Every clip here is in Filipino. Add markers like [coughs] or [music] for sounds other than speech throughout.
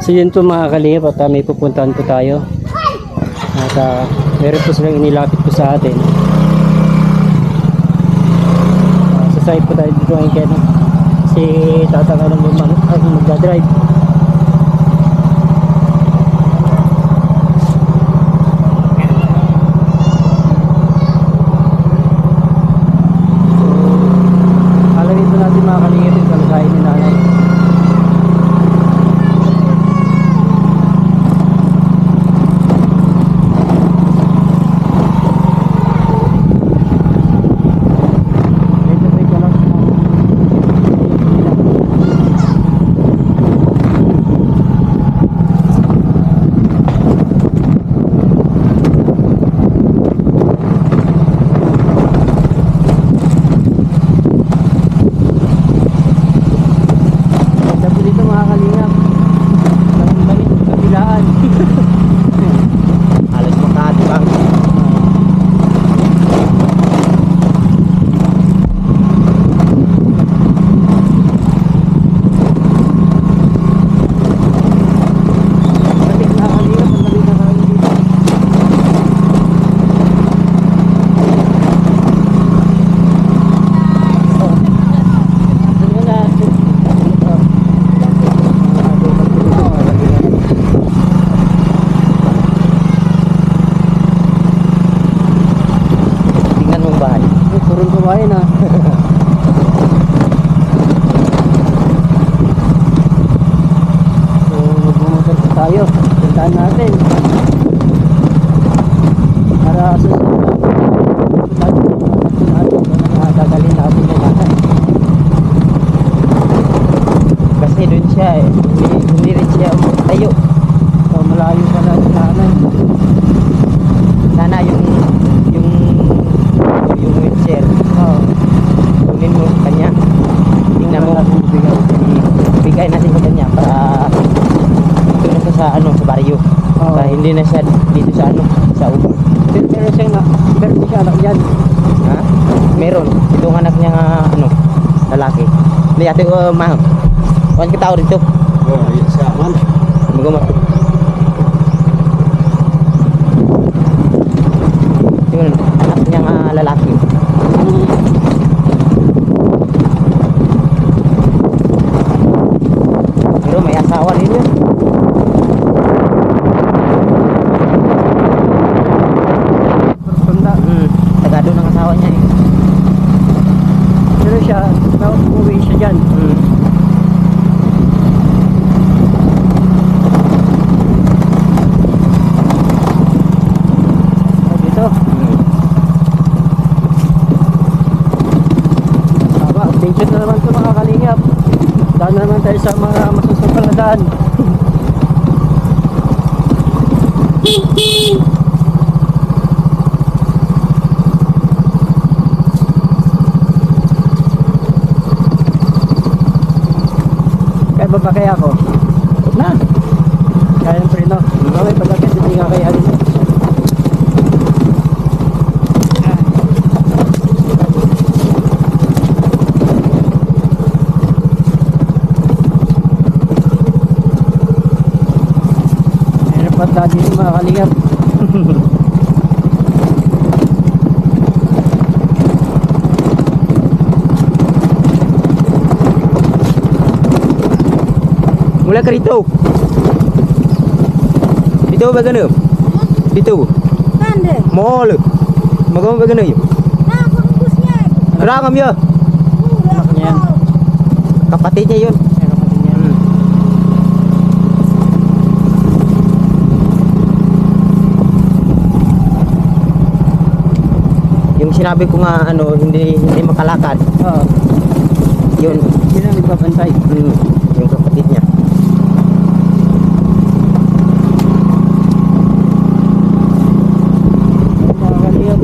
So yun po mga kalingap at ah, may pupuntahan po tayo. At uh, meron po silang inilapit po sa atin. Uh, sa side po tayo dito ngayon kaya si tatanga ng lumang ay magdadrive. Alamin po natin mga kalingap yung kalagayan ni nanay. Medyo may kalas na. Ganda po dito mga kalingap. Ang balik sa kabilaan. Alas Makati bang. Balik na kalingap. Ang balik na kami dito. Oh. Doon na natin. Oh. Ah, doon pa po dito, mga kalingap. Tingnan mong bahay. Ay, purong kumain ah. so, magmumotor po tayo. Puntaan natin. Para susunod na. Natin natin kung ano gagaling natin yung lahat. Kasi doon siya eh. Hindi, hindi rin siya tayo. So, malayo pa na sa nanay. Sana yung yung yung wheelchair. Oo. Kunin mo sa kanya. Tingnan mo. Bigay natin sa kanya para dito na siya sa ano sa baryo. Oo. Para hindi na siya dito sa ano sa ubo. Pero meron siyang na, din siya anak yan. Ha? Meron. Itong anak niya nga ano lalaki. Hindi ate ko uh, mahal. Kuan ka tao dito. Oh, siya man. Maguma. Yung anak niya nga lalaki. Pero may asawa din yun. Tunda. Hmm. Tagado ng asawa niya eh. Pero siya, na umuwi siya dyan. Hmm. So, dito. Hmm. Tama, update na naman ito mga kalingap. Daan na naman tayo sa mga masusunod na daan. Kaya ba ba kaya ako? Na. Kaya ng preno. Okay, pagkakit, hindi nga kaya rin. Meron pa daan dito mga kalingap. Mula ka rito. Dito ba ganun? Dito. Nande? Mall. Magawa ba ganun yun? Anak niya yan. Kapatid niya yun. Hmm. Yung sinabi ko nga ano, hindi hindi makalakad. Oo. Yun, Yun ang nagbabantay. hmm, yung kapatid niya. Mga kalingap.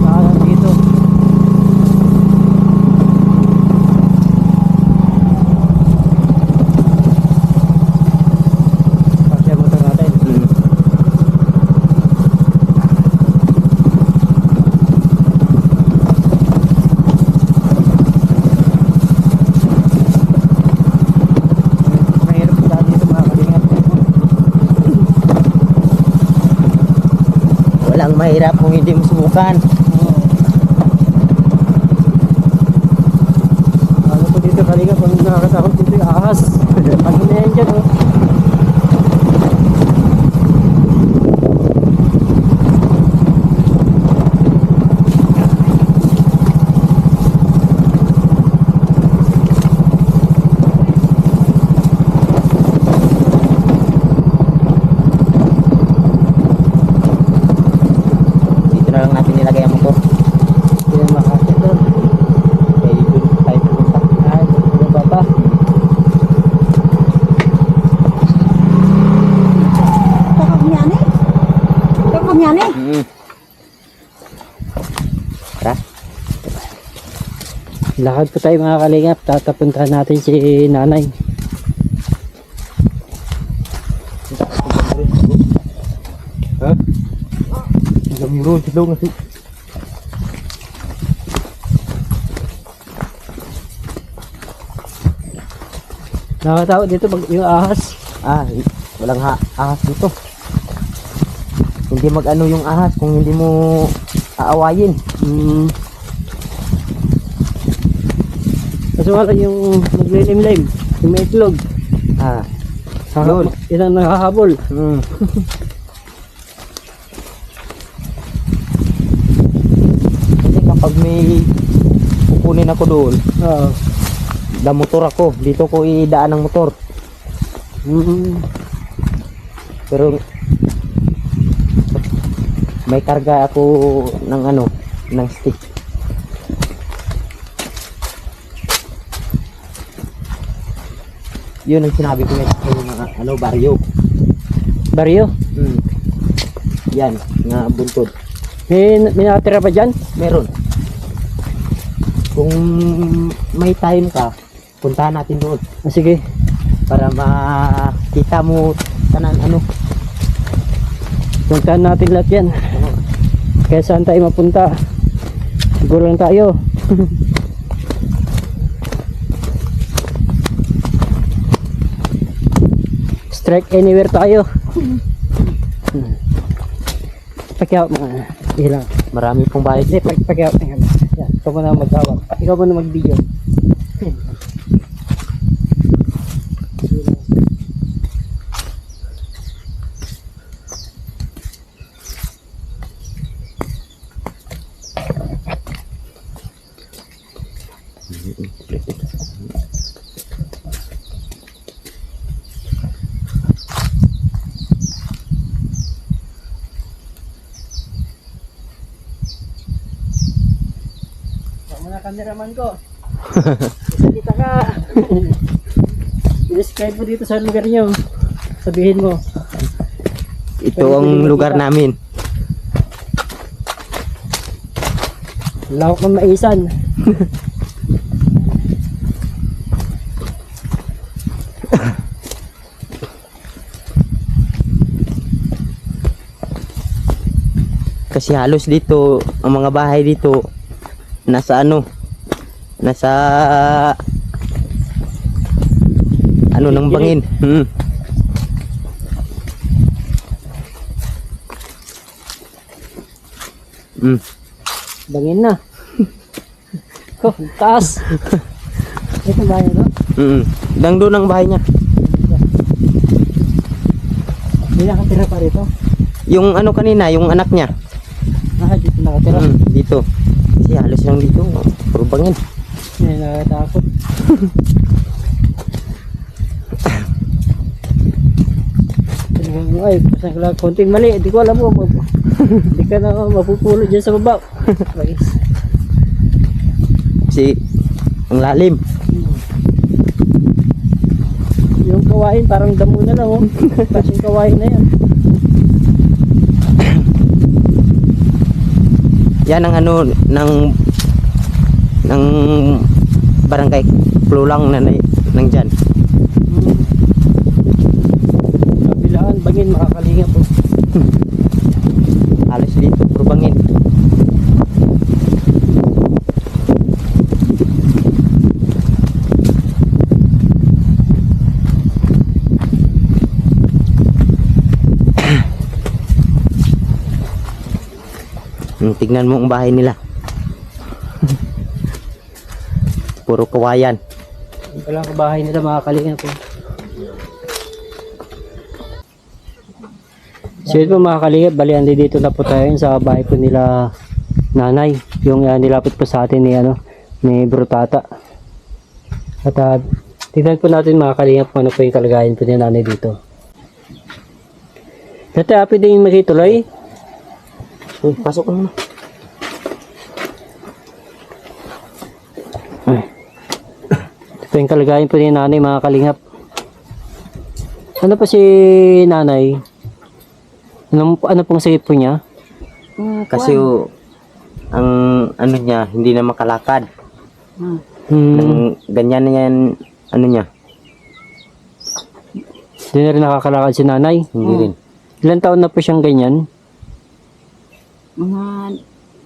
Saan dito? Pasya motor natin. Hmm. mahirap kung mo subukan. Ano po dito kalinga kung nakakatakot dito yung ahas. [laughs] Pag na yan dyan oh. Dito na lang natin nilagay ang motor. Hindi na makakit doon. Kaya dito tayo pupunta. Ay, baba pa. Cakap niya ni. Cakap niya ni. Mm. Tara. Lakad po tayo mga kalingap. Tatapuntahan natin si nanay. Ha? Mo ron, silong. Nakatawa dito pag yung ahas. Ah, walang ha ahas dito. Hindi mag-ano yung ahas kung hindi mo aawayin. Hmm. Kaso wala yung maglilimlim. Yung may itlog. Ah, Yun. Yan ang nakahabol. mm. [laughs] Kasi kapag may kukunin ako doon, Oo. da motor ako, dito ko idaan ng motor. Hmm. Pero may karga ako ng ano, ng stick. Yun ang sinabi ko nga sa mga ano, baryo. Baryo. Mm. Yan, nga buntod. May, may nakatira pa dyan? Meron. Kung may time ka, puntahan natin doon Ah, sige. para makita mo tanan ano. Puntahan natin lahat yan. Kaya saan tayo mapunta? Siguro lang tayo. [laughs] Strike anywhere tayo. Hmm. Pakyaw mga ilang. Marami pong bahay Hindi, pakyaw. Yan. Ikaw muna mag-awak. Ikaw muna mag-video. Cameraman ko. Isa [laughs] kita ka. I-describe mo dito sa lugar nyo. Sabihin mo. Ito ang lugar namin. Lawak ng maisan. [laughs] Kasi halos dito, ang mga bahay dito, nasa ano, nasa, ano ng bangin. Hmm. Hmm. Bangin na. [laughs] oh, taas. [laughs] Ito ba yun, no? Hmm. Dang doon ang bahay niya. Hindi nakatira pa rito. Yung ano kanina, yung anak niya. Ah, dito nakatira. Hmm, dito. Kasi halos lang dito, puro bangin. Hindi nakatakot. Ay, pasang lang konting mali. Hindi ko alam mo. Hindi ka na mapupulot dyan sa baba. Guys. Kasi, ang lalim. Yung kawain, parang damo na lang, oh. Kasing kawain na yan. Yan ang ano, ng, ng barangay Plulang na, na nang dyan. Hmm. Kabilaan, bangin, makakalinga po. [laughs] Halos dito, puro bangin. [clears throat] Tignan mo ang bahay nila. Puro kawayan. Walang kabahay nila mga kalingap. eh. So yun po mga kalingap, bali andi dito na po tayo sa bahay po nila nanay. Yung uh, nilapit po sa atin ni ano, ni Brutata. At uh, tignan po natin mga kalingap kung ano po yung kalagayan po ni nanay dito. Dati happy din makituloy. Uy, pasok ka muna. Ito yung kalagayan po ni nanay mga kalingap. Ano pa si nanay? Ano, ano pong sakit po niya? Mm, Kasi oh, ang ano niya, hindi na makalakad. Mm. Hmm, Nang ganyan na yan, ano niya, Hindi na rin nakakalakad si nanay. hindi rin. Ilan taon na po siyang ganyan? Mga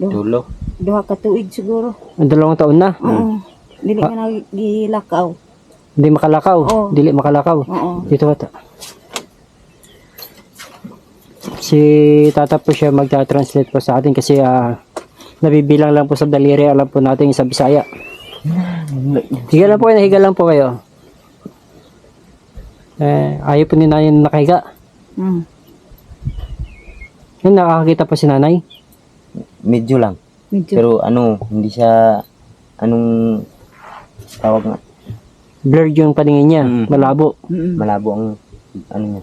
duha, Dulo. duha ka tuig siguro. Ang dalawang taon na. Oo. Dili ka nagilakaw. Hindi makalakaw. Oo. Dili makalakaw. Oo. Dito bata. Si tata po siya magta-translate po sa atin kasi ah, nabibilang lang po sa daliri. Alam po natin sa Bisaya. Higa lang po kayo. Higa lang po kayo. Eh, ayaw po ni nanay na nakahiga. Mm. Yun, nakakakita po si nanay. Medyo lang. Medyo. Pero ano, hindi siya, anong tawag nga, Blurred yung paningin niya. Mm. Malabo. Mm. malabo ang, ano niya.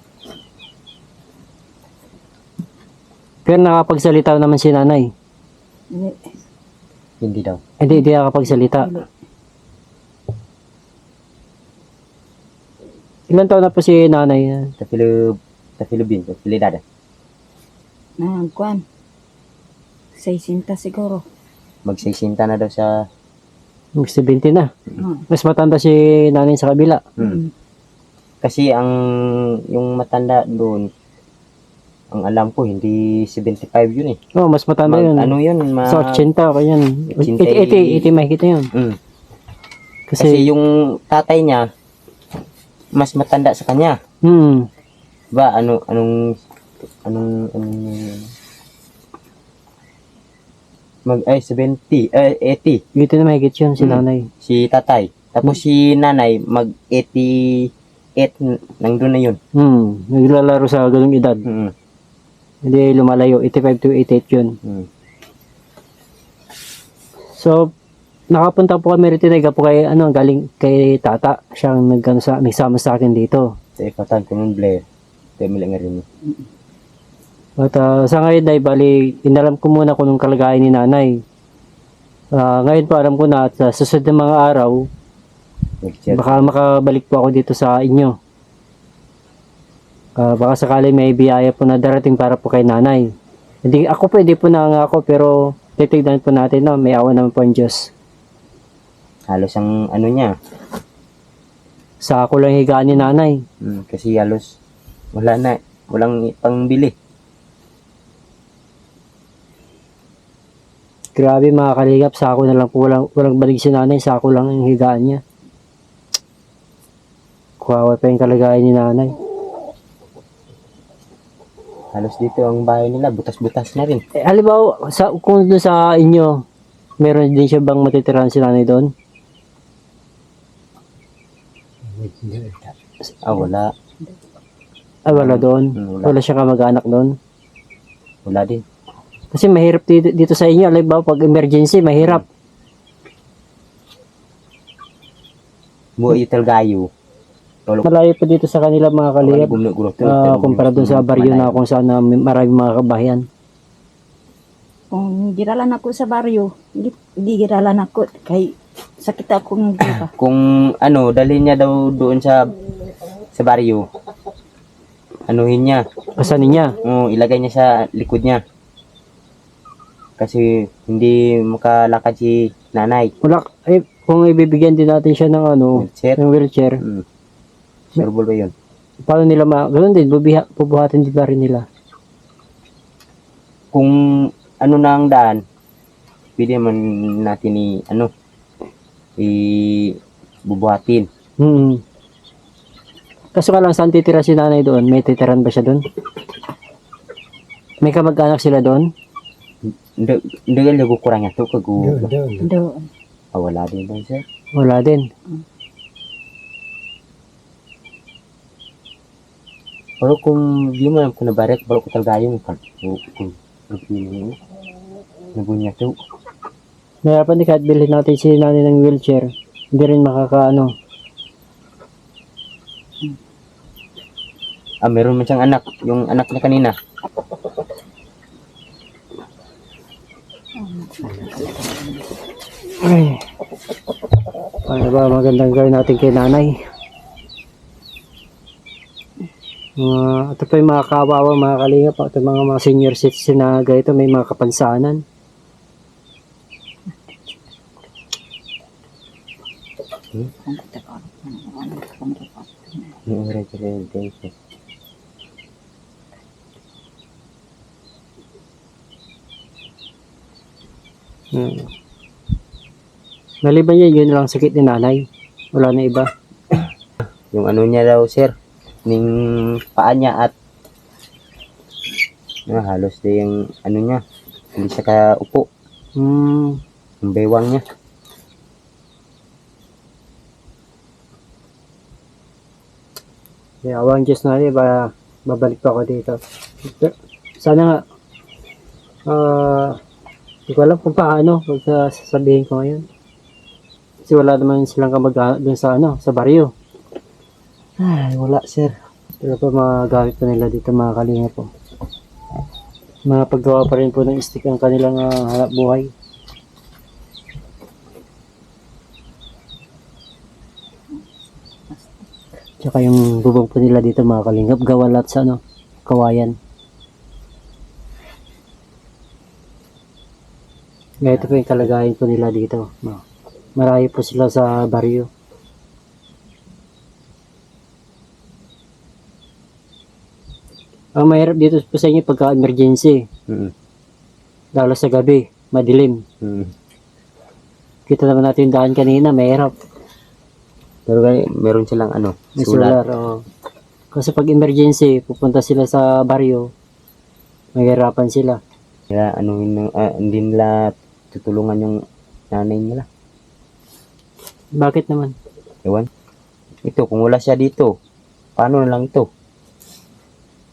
Pero nakapagsalita naman si nanay. Dili. Hindi daw. Hindi, hindi nakapagsalita. Dili. Ilan taon na po si nanay? Sa Pilib, sa Pilibin, sa Pilidada. Nang kuan. 60 siguro. Magsisinta na daw sa, Mag 70 na. Mm. Mas matanda si nanay sa kabila. hmm. Kasi ang, yung matanda doon, ang alam ko, hindi 75 yun eh. Oh, mas matanda Mag- yun. Ano yun? Ma, sa 80 ko yan. 80 80, 80, 80 mahigit na yun. Mm. Kasi, Kasi yung tatay niya, mas matanda sa kanya. hmm, Ba, ano, anong, anong, anong, mag, ay, 70, eh, 80, 80 na mahigit yun si Hmm. nanay. si tatay. Tapos si nanay, mag 88, n- nandun na yun. Hmm, naglalaro sa ganung edad. Mm. Hindi lumalayo. 85 to 88 yun. Mm. So, nakapunta po kami rito na po kay, ano, galing kay tata. Siyang nagano sa, may sama sa akin dito. Sa ikatan ko nung Blair. Tayo lang nga rin. At ah, sa ngayon ay bali, inalam ko muna kung anong kalagayan ni nanay. Ah, ngayon po alam ko na at sa susunod na mga araw, baka makabalik po ako dito sa inyo. Ah, baka sakali may biyaya po na darating para po kay nanay. Hindi, ako po hindi po nangako pero titignan po natin na may awa naman po ang Diyos. Halos ang ano niya. Sa ako lang higaan ni nanay. Mm, kasi halos wala na. Walang pangbili. Grabe mga kalingap, sa ako na lang po walang, walang balik si nanay, sa ako lang ang higaan niya. Kuwawa pa yung kalagayan ni nanay. Halos dito ang bahay nila. Butas-butas na rin. Eh, halimbawa, sa, kung doon sa inyo, meron din siya bang matitirahan si nanay doon? Ah, wala. Ah, wala doon. Mm, wala. Wala siya kamag-anak doon. Wala din. Kasi mahirap dito, dito sa inyo, halimbawa pag emergency, mahirap. Buhay gayo. Tolong Malayo pa dito sa kanila mga gumno-gulo. Uh, kumpara doon sa baryo na kung saan na may maraming mga kabahayan. Kung giralan ako sa baryo, di, di giralan ako. Kay sakit ako ng [clears throat] diba. Kung ano, dalhin niya daw doon sa sa baryo. Anuhin niya. Pasanin niya. O, ilagay niya sa likod niya. Kasi hindi makalakad si nanay. Wala, eh, kung ibibigyan din natin siya ng ano, Wheelchair. ng wheelchair, Mm. Surbol ba yun? paano nila ma... Ganun din, bubiha, bubuhatin din ba rin nila? Kung ano na ang daan, pwede man natin i, ano, i bubuhatin. Hmm. Kaso ka lang, saan titira si nanay doon? May titiran ba siya doon? May kamag-anak sila doon? Ka lagu kurang ito ka gu. Doon. Ah, wala din daw sir. Wala din. Pero kung di mo alam kung nabaret, balo ko talaga yung kung kung kung mo. Nabunya to. Mahirapan din kahit bilhin natin si nanay ng wheelchair. Hindi rin makakaano. Ah, meron man siyang anak. Yung anak niya kanina. Ay. Ano ba magandang gawin natin kay nanay? Mga, ito pa yung mga kawawa, mga kalinga pa. Ito mga, mga senior citizen na ganito, may mga kapansanan. Yung regular Hmm. Maliban yan, yun lang sakit ni nanay. Wala na iba. [coughs] Yung ano niya daw, sir. Ning paa niya at ah, halos din yung ano niya. Hindi siya ka upo. Hmm. Yung baywang niya. Kaya awang Diyos na rin, ba, babalik pa ako dito. Sana nga, ah, hindi ko alam kung paano, pag sasabihin ko ngayon. Kasi wala naman silang kamag dun sa ano, sa baryo. Ay, wala sir. Pero pa magamit pa nila dito mga kalinga po. Mga paggawa pa rin po ng stick ang kanilang ah, hanap buhay. Tsaka yung bubong po nila dito mga kalingap, gawa lahat sa ano, kawayan. Kaya ito po yung kalagayan po nila dito. No. Marami po sila sa baryo. Ang mahirap dito po sa inyo pagka emergency, Mm. lalo sa gabi, madilim. Mm. Kita naman natin yung daan kanina, mahirap. Pero kaya meron silang ano, May sulat. solar, oo. Kasi pag emergency, pupunta sila sa baryo, mahirapan sila. Kaya ano, ah, hindi nila tutulungan yung nanay nila. Bakit naman? Ewan. Ito, kung wala siya dito, paano na lang ito?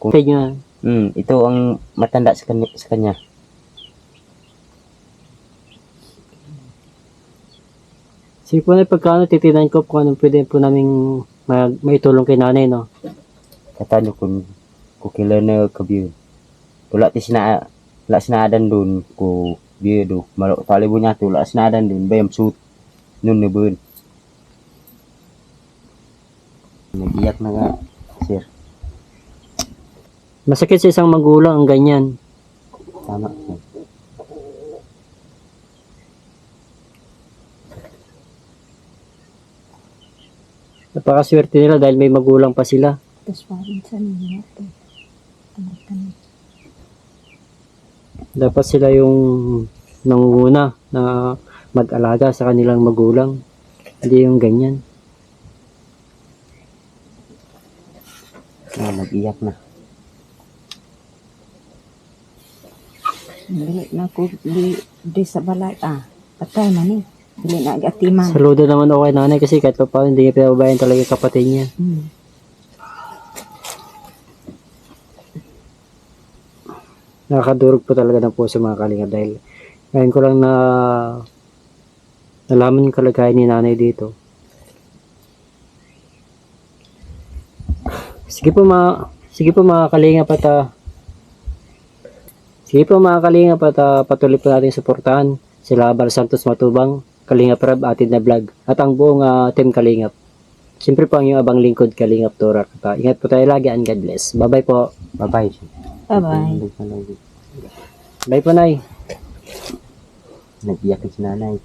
Kaya nyo, Hmm, ito ang matanda sa kanya. Sa kanya. sige po na pagkano titinan ko kung anong pwede po namin mag, maitulong kay nanay, no? Kata nyo kung kukila na kabiyo. Wala ti sina wala dun ko biyo do. Malo talibo niya to wala sinadan dun bayam suit nun na bun. Nag-iyak na nga, sir. Masakit sa isang magulang ang ganyan. Tama. sir. Napakaswerte nila dahil may magulang pa sila. Tapos parang sa ninyo. Anak ka. Dapat sila yung nangunguna na mag-alaga sa kanilang magulang. Hindi yung ganyan. Ah, nag-iyak na. Dili na ko di, di sa balay. Ah, patay na ni. Dili na agatiman. Saludo naman ako kay nanay kasi kahit pa paano hindi niya pinababayan talaga kapatid niya. Hmm. Nakakadurog po talaga ng puso mga kalingap dahil ngayon ko lang na nalaman yung kalagayan ni nanay dito. Sige po mga sige po mga kalingap at ah, sige po mga kalingap at ah, patuloy po natin suportahan sila Bar Santos Matubang, Kalingap Rab, Atid na Vlog at ang buong ah, team Kalingap. Siyempre po ang yung abang lingkod Kalingap Torak. At, ingat po tayo lagi and God bless. Bye bye po. Bye-bye. Bye-bye. Bye po Nay. Nag-iyak na si nanay.